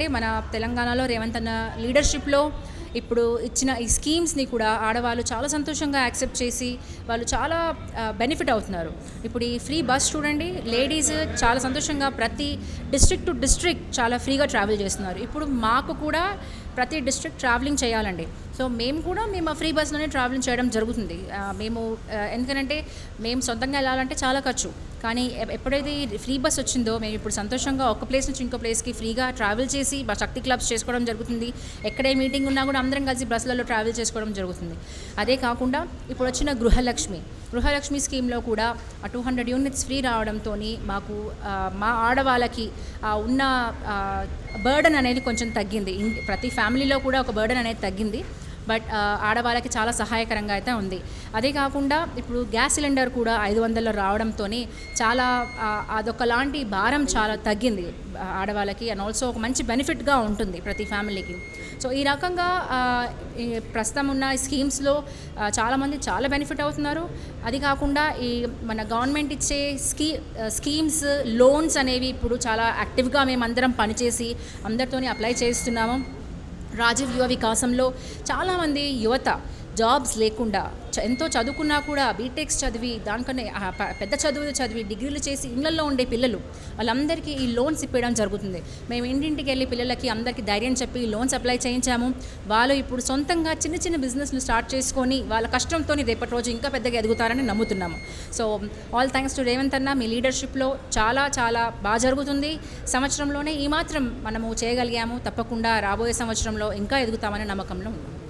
అంటే మన తెలంగాణలో రేవంత్ అన్న లీడర్షిప్లో ఇప్పుడు ఇచ్చిన ఈ స్కీమ్స్ని కూడా ఆడవాళ్ళు చాలా సంతోషంగా యాక్సెప్ట్ చేసి వాళ్ళు చాలా బెనిఫిట్ అవుతున్నారు. ఇప్పుడు ఈ ఫ్రీ బస్ చూడండి లేడీస్ చాలా సంతోషంగా ప్రతి డిస్ట్రిక్ట్ టు డిస్ట్రిక్ట్ చాలా ఫ్రీగా ట్రావెల్ చేస్తున్నారు. ఇప్పుడు మాకు కూడా ప్రతి డిస్ట్రిక్ట్ ట్రావెలింగ్ చేయాలండి. సో మేము కూడా మేము ఆ ఫ్రీ బస్లోనే ట్రావెలింగ్ చేయడం జరుగుతుంది. మేము ఎందుకంటే మేము సొంతంగా వెళ్ళాలంటే చాలా ఖర్చు. కానీ ఎప్పుడైతే ఫ్రీ బస్ వచ్చిందో మేము ఇప్పుడు సంతోషంగా ఒక ప్లేస్ నుంచి ఇంకో ప్లేస్కి ఫ్రీగా ట్రావెల్ చేసి మా శక్తి క్లబ్స్ చేసుకోవడం జరుగుతుంది. ఎక్కడే మీటింగ్ ఉన్నా కూడా అందరం కలిసి బస్సులలో ట్రావెల్ చేసుకోవడం జరుగుతుంది. అదే కాకుండా ఇప్పుడు వచ్చిన గృహలక్ష్మి గృహలక్ష్మి స్కీమ్లో కూడా టూ హండ్రెడ్ యూనిట్స్ ఫ్రీ రావడంతో మాకు మా ఆడవాళ్ళకి ఉన్న బర్డన్ అనేది కొంచెం తగ్గింది. ప్రతి ఫ్యామిలీలో కూడా ఒక బర్డన్ అనేది తగ్గింది. బట్ ఆడవాళ్ళకి చాలా సహాయకరంగా అయితే ఉంది. అదే కాకుండా ఇప్పుడు గ్యాస్ సిలిండర్ కూడా ఐదు వందల్లో రావడంతో చాలా అదొకలాంటి భారం చాలా తగ్గింది ఆడవాళ్ళకి అండ్ ఆల్సో ఒక మంచి బెనిఫిట్గా ఉంటుంది ప్రతి ఫ్యామిలీకి. సో ఈ రకంగా ఈ ప్రస్తుతం ఉన్న స్కీమ్స్లో చాలామంది చాలా బెనిఫిట్ అవుతున్నారు. అది కాకుండా ఈ మన గవర్నమెంట్ ఇచ్చే స్కీ స్కీమ్స్ లోన్స్ అనేవి ఇప్పుడు చాలా యాక్టివ్గా మేమందరం పనిచేసి అందరితోని అప్లై చేస్తున్నాము. రాజీవ్ యువ వికాసంలో చాలామంది యువత జాబ్స్ లేకుండా చ- ఎంతో చదువుకున్నా కూడా బీటెక్స్ చదివి దానికన్నా పెద్ద చదువులు చదివి డిగ్రీలు చేసి ఇళ్ళలో ఉండే పిల్లలు వాళ్ళందరికీ ఈ లోన్స్ ఇప్పించడం జరుగుతుంది. మేము ఇంటింటికి వెళ్ళి పిల్లలకి అందరికీ ధైర్యం చెప్పి లోన్స్ అప్లై చేయించాము. వాళ్ళు ఇప్పుడు సొంతంగా చిన్న చిన్న బిజినెస్లు స్టార్ట్ చేసుకొని వాళ్ళ కష్టంతో రేపటి రోజు ఇంకా పెద్దగా ఎదుగుతారని నమ్ముతున్నాము. So all thanks to Revanth అన్న మీ లీడర్షిప్లో చాలా చాలా బాగా జరుగుతుంది. సంవత్సరంలోనే ఈ మాత్రం మనము చేయగలిగాము. తప్పకుండా రాబోయే సంవత్సరంలో ఇంకా ఎదుగుతామనే నమ్మకంలో ఉన్నాము.